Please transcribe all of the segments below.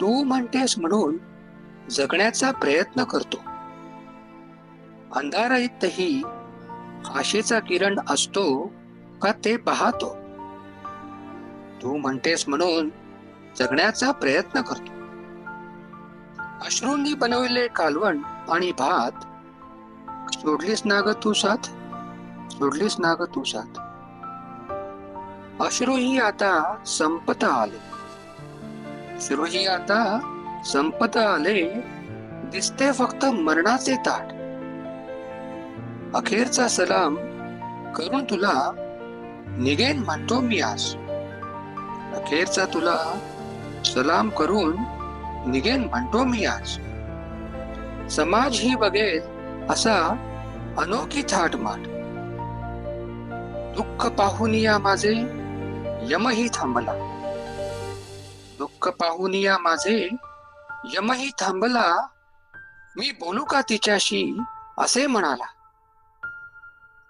तू म्हणतेस म्हणून जगण्याचा प्रयत्न करतो. अंधारातही आशेचा किरण असतो का ते पाहतो. तू म्हणतेस म्हणून जगण्याचा प्रयत्न करतो. अश्रूंनी बनवलेले कालवण आणि भात. सोडलीस नाग तू साथ? सोडलीस नाग तू साथ. अश्रूही आता संपता आले. शिवजी आता संपत आले दिसते फक्त मरणाचे ताट. अखेरचा सलाम करून तुला निघेन म्हणतो मी आज. अखेरचा तुला सलाम करून निघेन म्हणतो मी आज. समाज ही बघेल असा अनोखी थाट माट दुःख पाहून या माझे यमही थांबला. दुःख पाहून या माझे. यमही थांबला. मी बोलू का तिच्याशी? असे म्हणाला.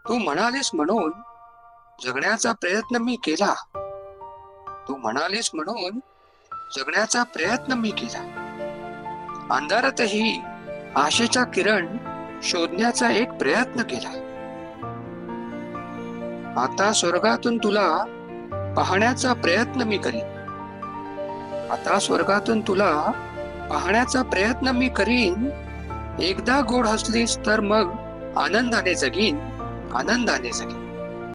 तू म्हणालीस म्हणून जगण्याचा प्रयत्न मी केला. तू म्हणालीस म्हणून जगण्याचा प्रयत्न मी केला. अंधारातही आशेचा किरण शोधण्याचा एक प्रयत्न केला. आता स्वर्गातून तुला पाहण्याचा प्रयत्न मी करीन. आता स्वर्गातून तुला पाहण्याचा प्रयत्न मी करीन. एकदा गोड हसलीस तर मग आनंदाने जगीन. आनंदाने जगीन.